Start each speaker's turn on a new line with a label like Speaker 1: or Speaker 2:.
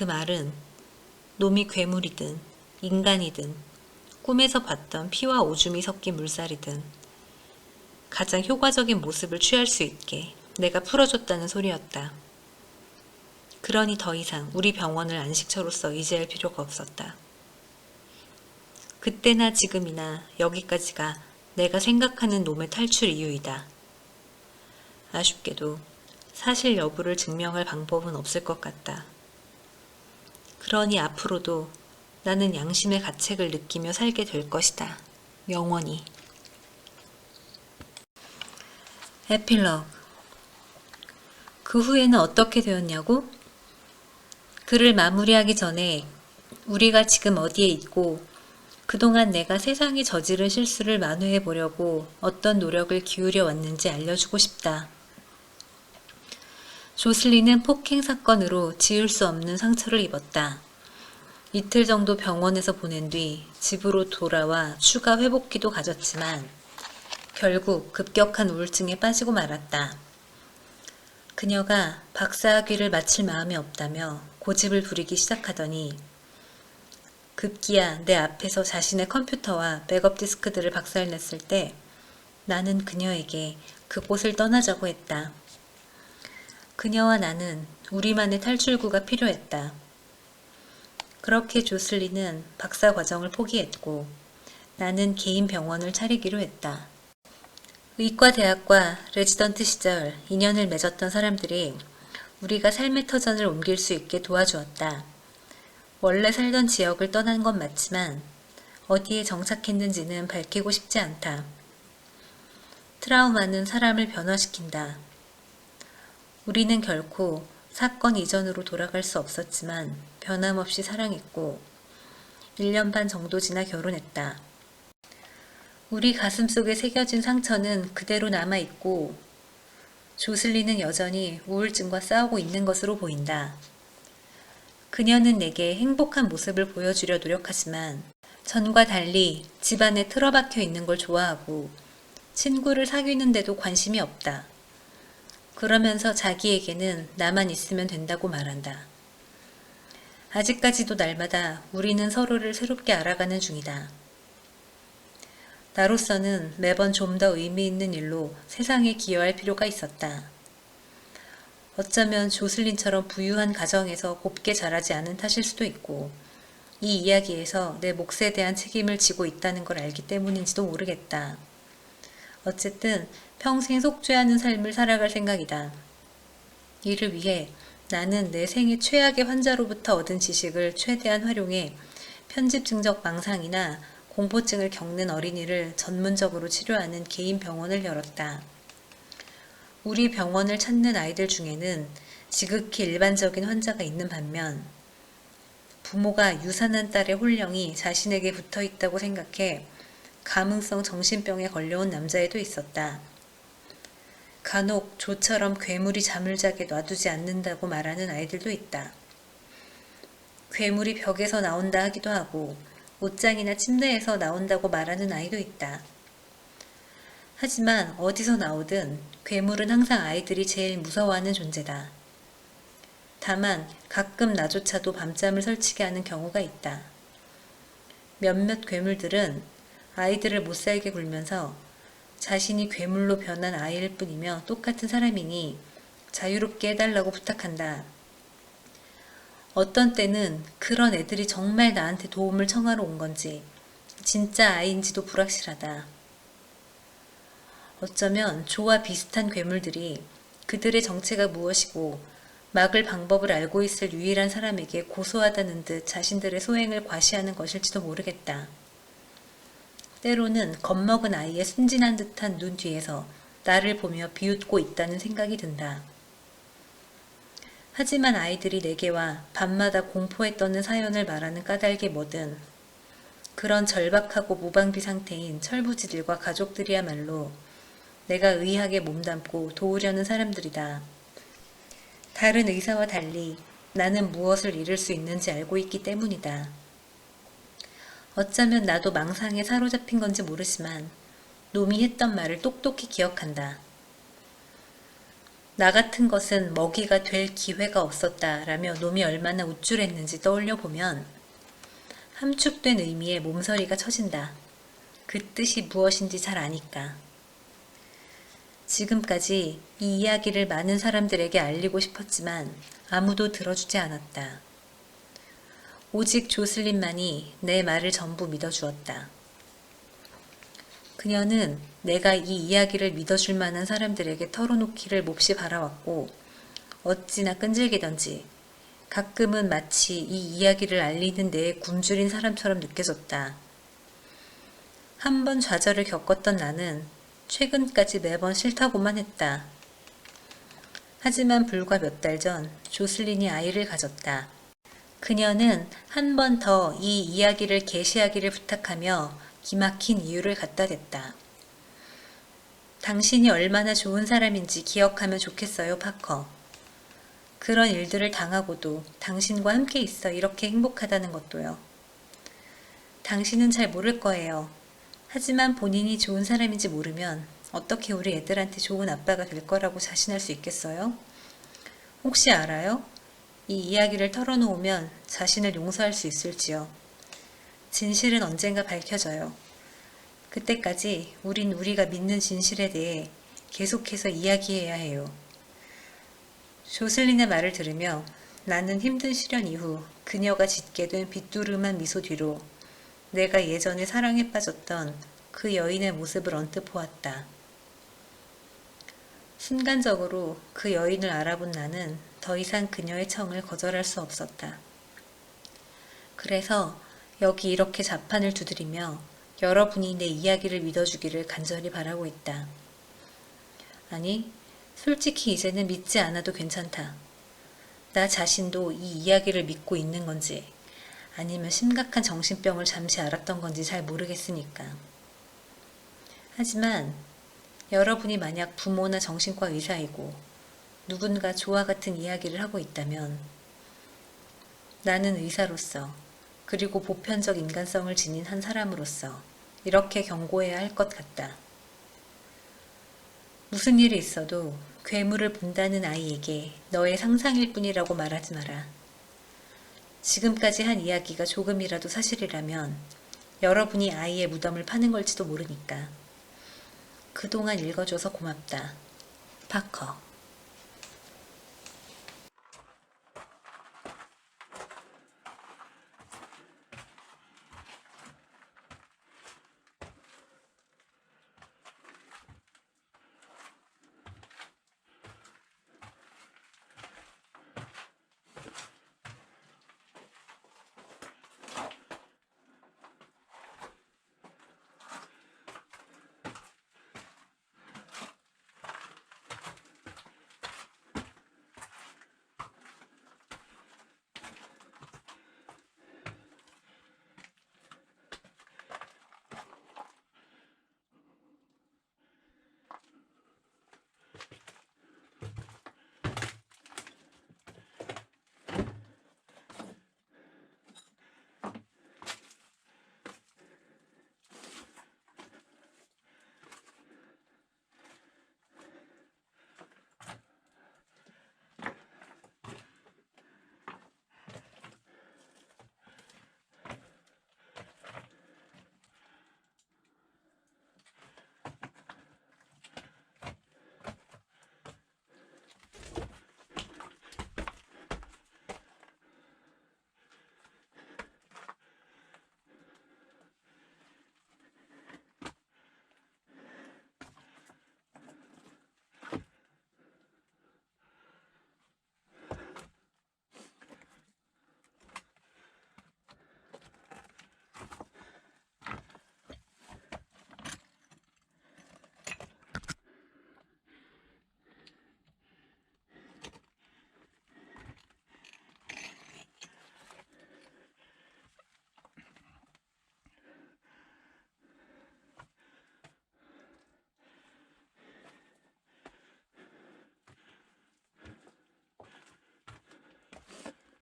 Speaker 1: 그 말은 놈이 괴물이든 인간이든 꿈에서 봤던 피와 오줌이 섞인 물살이든 가장 효과적인 모습을 취할 수 있게 내가 풀어줬다는 소리였다. 그러니 더 이상 우리 병원을 안식처로서 의지할 필요가 없었다. 그때나 지금이나 여기까지가 내가 생각하는 놈의 탈출 이유이다. 아쉽게도 사실 여부를 증명할 방법은 없을 것 같다. 그러니 앞으로도 나는 양심의 가책을 느끼며 살게 될 것이다. 영원히. 에필러그 그 후에는 어떻게 되었냐고? 글을 마무리하기 전에 우리가 지금 어디에 있고 그동안 내가 세상에 저지른 실수를 만회해 보려고 어떤 노력을 기울여 왔는지 알려주고 싶다. 조슬리는 폭행 사건으로 지울 수 없는 상처를 입었다. 이틀 정도 병원에서 보낸 뒤 집으로 돌아와 추가 회복기도 가졌지만 결국 급격한 우울증에 빠지고 말았다. 그녀가 박사학위를 마칠 마음이 없다며 고집을 부리기 시작하더니 급기야 내 앞에서 자신의 컴퓨터와 백업 디스크들을 박살냈을 때 나는 그녀에게 그곳을 떠나자고 했다. 그녀와 나는 우리만의 탈출구가 필요했다. 그렇게 조슬리는 박사 과정을 포기했고 나는 개인 병원을 차리기로 했다. 의과 대학과 레지던트 시절 인연을 맺었던 사람들이 우리가 삶의 터전을 옮길 수 있게 도와주었다. 원래 살던 지역을 떠난 건 맞지만 어디에 정착했는지는 밝히고 싶지 않다. 트라우마는 사람을 변화시킨다. 우리는 결코 사건 이전으로 돌아갈 수 없었지만 변함없이 사랑했고 1년 반 정도 지나 결혼했다. 우리 가슴 속에 새겨진 상처는 그대로 남아있고 조슬리는 여전히 우울증과 싸우고 있는 것으로 보인다. 그녀는 내게 행복한 모습을 보여주려 노력하지만 전과 달리 집안에 틀어박혀 있는 걸 좋아하고 친구를 사귀는데도 관심이 없다. 그러면서 자기에게는 나만 있으면 된다고 말한다. 아직까지도 날마다 우리는 서로를 새롭게 알아가는 중이다. 나로서는 매번 좀 더 의미 있는 일로 세상에 기여할 필요가 있었다. 어쩌면 조슬린처럼 부유한 가정에서 곱게 자라지 않은 탓일 수도 있고, 이 이야기에서 내 몫에 대한 책임을 지고 있다는 걸 알기 때문인지도 모르겠다. 어쨌든 평생 속죄하는 삶을 살아갈 생각이다. 이를 위해 나는 내 생애 최악의 환자로부터 얻은 지식을 최대한 활용해 편집 증적 망상이나 공포증을 겪는 어린이를 전문적으로 치료하는 개인 병원을 열었다. 우리 병원을 찾는 아이들 중에는 지극히 일반적인 환자가 있는 반면 부모가 유산한 딸의 홀령이 자신에게 붙어 있다고 생각해 감흥성 정신병에 걸려온 남자애도 있었다. 간혹 조처럼 괴물이 잠을 자게 놔두지 않는다고 말하는 아이들도 있다. 괴물이 벽에서 나온다 하기도 하고 옷장이나 침대에서 나온다고 말하는 아이도 있다. 하지만 어디서 나오든 괴물은 항상 아이들이 제일 무서워하는 존재다. 다만 가끔 나조차도 밤잠을 설치게 하는 경우가 있다. 몇몇 괴물들은 아이들을 못살게 굴면서 자신이 괴물로 변한 아이일 뿐이며 똑같은 사람이니 자유롭게 해달라고 부탁한다. 어떤 때는 그런 애들이 정말 나한테 도움을 청하러 온 건지 진짜 아이인지도 불확실하다. 어쩌면 조와 비슷한 괴물들이 그들의 정체가 무엇이고 막을 방법을 알고 있을 유일한 사람에게 고소하다는 듯 자신들의 소행을 과시하는 것일지도 모르겠다. 때로는 겁먹은 아이의 순진한 듯한 눈 뒤에서 나를 보며 비웃고 있다는 생각이 든다. 하지만 아이들이 내게와 밤마다 공포에 떠는 사연을 말하는 까닭이 뭐든 그런 절박하고 무방비 상태인 철부지들과 가족들이야말로 내가 의하게 몸담고 도우려는 사람들이다. 다른 의사와 달리 나는 무엇을 잃을 수 있는지 알고 있기 때문이다. 어쩌면 나도 망상에 사로잡힌 건지 모르지만 놈이 했던 말을 똑똑히 기억한다. 나 같은 것은 먹이가 될 기회가 없었다 라며 놈이 얼마나 우쭐했는지 떠올려 보면 함축된 의미의 몸서리가 쳐진다. 그 뜻이 무엇인지 잘 아니까. 지금까지 이 이야기를 많은 사람들에게 알리고 싶었지만 아무도 들어주지 않았다. 오직 조슬린만이 내 말을 전부 믿어주었다. 그녀는 내가 이 이야기를 믿어줄 만한 사람들에게 털어놓기를 몹시 바라왔고 어찌나 끈질기던지 가끔은 마치 이 이야기를 알리는 데에 굶주린 사람처럼 느껴졌다. 한 번 좌절을 겪었던 나는 최근까지 매번 싫다고만 했다. 하지만 불과 몇 달 전 조슬린이 아이를 가졌다. 그녀는 한 번 더 이 이야기를 계시하기를 부탁하며 기막힌 이유를 갖다 댔다. 당신이 얼마나 좋은 사람인지 기억하면 좋겠어요, 파커. 그런 일들을 당하고도 당신과 함께 있어 이렇게 행복하다는 것도요. 당신은 잘 모를 거예요. 하지만 본인이 좋은 사람인지 모르면 어떻게 우리 애들한테 좋은 아빠가 될 거라고 자신할 수 있겠어요? 혹시 알아요? 이 이야기를 털어놓으면 자신을 용서할 수 있을지요. 진실은 언젠가 밝혀져요. 그때까지 우린 우리가 믿는 진실에 대해 계속해서 이야기해야 해요. 조슬린의 말을 들으며 나는 힘든 시련 이후 그녀가 짓게 된 빗두름한 미소 뒤로 내가 예전에 사랑에 빠졌던 그 여인의 모습을 언뜻 보았다. 순간적으로 그 여인을 알아본 나는 더 이상 그녀의 청을 거절할 수 없었다. 그래서 여기 이렇게 자판을 두드리며 여러분이 내 이야기를 믿어주기를 간절히 바라고 있다. 아니, 솔직히 이제는 믿지 않아도 괜찮다. 나 자신도 이 이야기를 믿고 있는 건지 아니면 심각한 정신병을 잠시 앓았던 건지 잘 모르겠으니까. 하지만 여러분이 만약 부모나 정신과 의사이고 누군가 조와 같은 이야기를 하고 있다면 나는 의사로서 그리고 보편적 인간성을 지닌 한 사람으로서 이렇게 경고해야 할 것 같다. 무슨 일이 있어도 괴물을 본다는 아이에게 너의 상상일 뿐이라고 말하지 마라. 지금까지 한 이야기가 조금이라도 사실이라면 여러분이 아이의 무덤을 파는 걸지도 모르니까. 그동안 읽어줘서 고맙다. 파커.